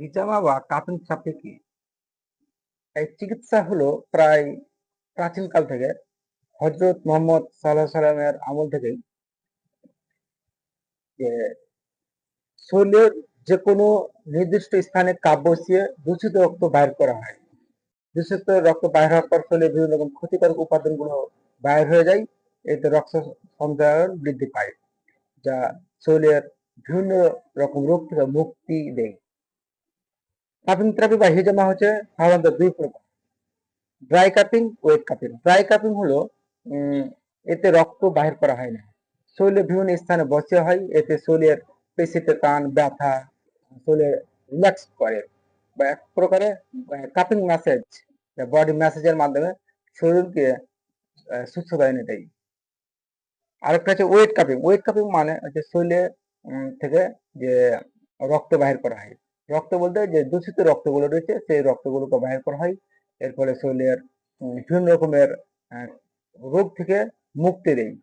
হিজামা বা cupping therapy কি? এই চিকিৎসা হলো প্রায় প্রাচীনকাল থেকে হযরত মুহাম্মদ সাঃ এর আমল থেকেই যে শরীরের যেকোনো নির্দিষ্ট স্থানে কাপ বসিয়ে দূষিত রক্ত বাইর করা হয়। দূষিত রক্ত বাইর হওয়ার পর শরীরে বিভিন্ন রকম ক্ষতিকারক উপাদানগুলো বাইর হয়ে যায়। এতে রক্ত সঞ্চালন বৃদ্ধি পায়। যা শরীরের বিভিন্ন রকম রোগ থেকে মুক্তি দেয়। কাপিং থেরাপি বা হিজামা হচ্ছে সাধারণত দুই প্রকার। Dry cupping, wet cupping. Dry cupping হলো এতে রক্ত বাহির করা হয় না। শরীরের বিভিন্ন স্থানে বসিয়ে হয়। এতে শরীরের পেশিতে টান, ব্যথা, শরীরে রিল্যাক্স করে বা এক প্রকারে কাপিং ম্যাসেজ বডি ম্যাসেজের মাধ্যমে শরীরকে সুস্থতা এনে দেয়। আরেকটা হচ্ছে ওয়েট কাপিং। ওয়েট কাপিং মানে হচ্ছে উম, থেকে যে রক্ত বাহির করা হয়। রক্ত বলতে যে দূষিত রক্তগুলো রয়েছে, সেই রক্তগুলোকে বাহির করা হয়। এর ফলে শরীরের বিভিন্ন রকমের রোগ থেকে মুক্তি দেয়।